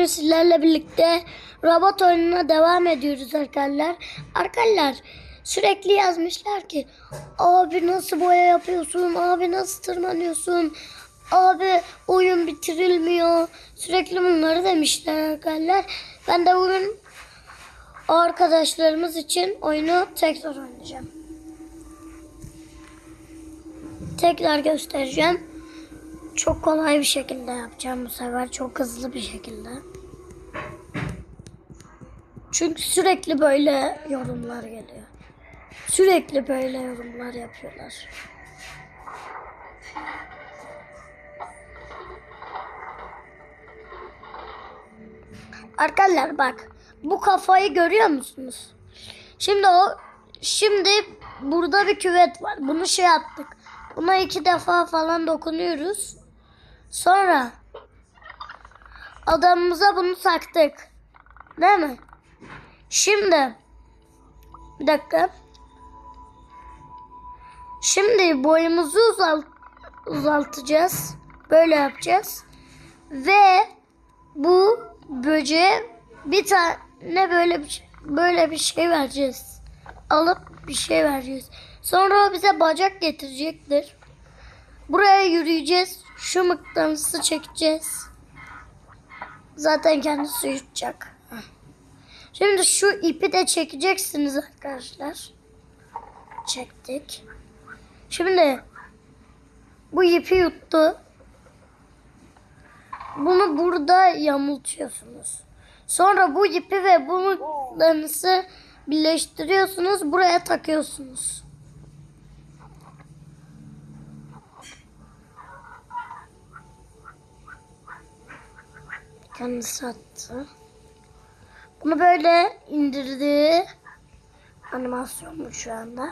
bugün sizlerle birlikte robot oyununa devam ediyoruz arkadaşlar. Arkadaşlar sürekli yazmışlar ki abi nasıl boya yapıyorsun, abi nasıl tırmanıyorsun, abi oyun bitirilmiyor. Sürekli bunları demişler arkadaşlar. Ben de bugün arkadaşlarımız için oyunu tekrar oynayacağım. Tekrar göstereceğim. Çok kolay bir şekilde yapacağım bu sefer. Çok hızlı bir şekilde. Çünkü sürekli böyle yorumlar geliyor. Sürekli böyle yorumlar yapıyorlar. Arkadaşlar bak bu kafayı görüyor musunuz? Şimdi o şimdi burada bir küvet var. Bunu şey yaptık. Buna iki defa falan dokunuyoruz. Sonra adamımıza bunu taktık. Değil mi? Şimdi bir dakika. Şimdi boyumuzu uzalt, uzaltacağız. Böyle yapacağız. Ve bu böceğe bir tane böyle bir böyle bir şey vereceğiz. Alıp bir şey vereceğiz. Sonra o bize bacak getirecektir. Buraya yürüyeceğiz. Şu mıknatısı çekeceğiz. Zaten kendisi yutacak. Şimdi şu ipi de çekeceksiniz arkadaşlar. Çektik. Şimdi bu ipi yuttu. Bunu burada yamultuyorsunuz. Sonra bu ipi ve bu mıknatısı birleştiriyorsunuz. Buraya takıyorsunuz. Kendisi attı. Bunu böyle indirdi. Animasyon bu şu anda.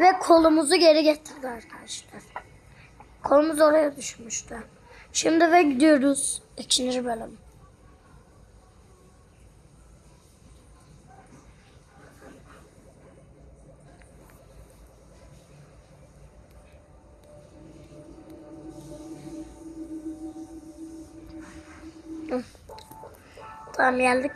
Ve kolumuzu geri getirdi arkadaşlar. Kolumuz oraya düşmüştü. Şimdi ve gidiyoruz. ikinci bölüm. Tamam geldik.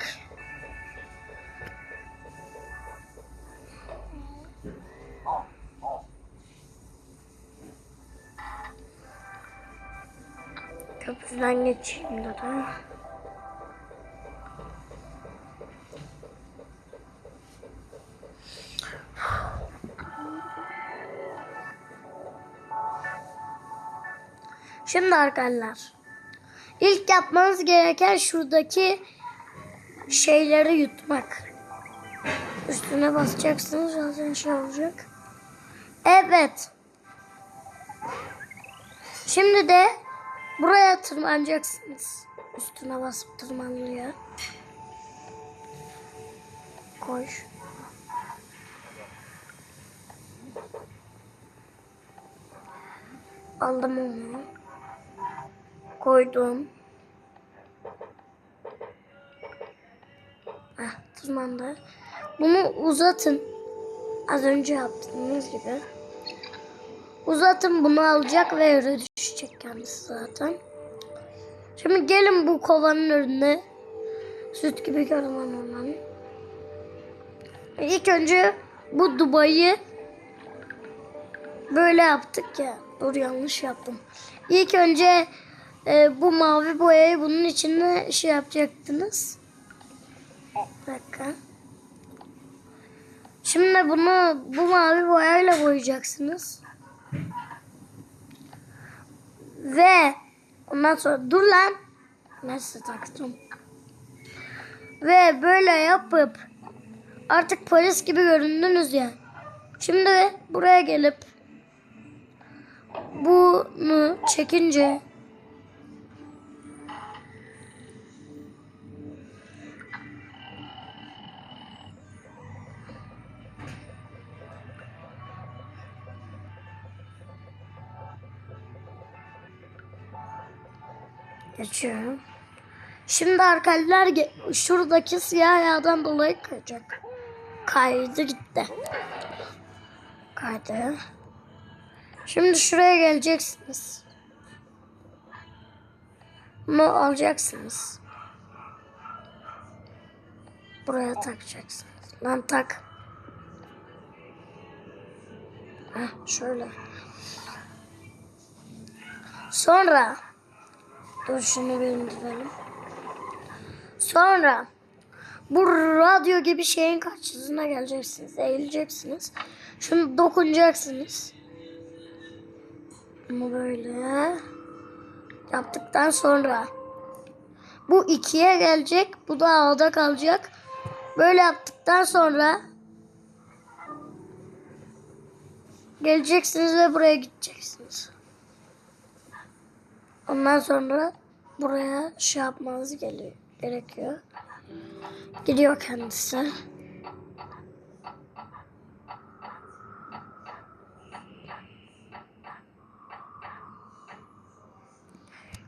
Köprüden geçeyim de. Şimdi arkadaşlar. İlk yapmanız gereken şuradaki şeyleri yutmak. Üstüne basacaksınız zaten şey olacak. Evet. Şimdi de buraya tırmanacaksınız. Üstüne basıp tırmanılıyor. Koş. Aldım onu. Koydum. Tırmandı. Bunu uzatın. Az önce yaptığınız gibi. Uzatın bunu alacak ve yere düşecek kendisi zaten. Şimdi gelin bu kovanın önüne. Süt gibi görünen olan. İlk önce bu dubayı böyle yaptık ya. Dur yanlış yaptım. İlk önce e, bu mavi boyayı bunun içine şey yapacaktınız. Dakika. Şimdi bunu bu mavi boyayla boyayacaksınız. Ve ondan sonra dur lan. Neyse taktım. Ve böyle yapıp artık polis gibi göründünüz ya. Şimdi buraya gelip bunu çekince Geçiyorum. Şimdi arkadaşlar şuradaki siyah yağdan dolayı kayacak. Kaydı gitti. Kaydı. Şimdi şuraya geleceksiniz. Bunu alacaksınız. Buraya takacaksınız. Lan tak. Heh, şöyle. Sonra dur şunu bir indirelim. Sonra bu radyo gibi şeyin karşısına geleceksiniz. Eğileceksiniz. Şunu dokunacaksınız. Bunu böyle yaptıktan sonra bu ikiye gelecek. Bu da A'da kalacak. Böyle yaptıktan sonra geleceksiniz ve buraya gideceksiniz. Ondan sonra buraya şey yapmanız gerekiyor. Gidiyor kendisi.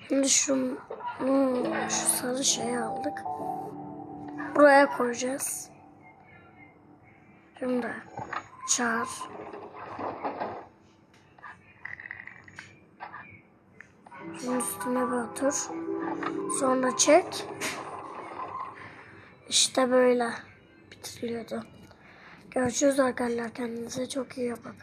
Şimdi şu, hmm, şu sarı şeyi aldık. Buraya koyacağız. Şimdi çağır. Şunun üstüne bir otur. Sonra çek. İşte böyle bitiriliyordu. Görüşürüz arkadaşlar. Kendinize çok iyi bakın.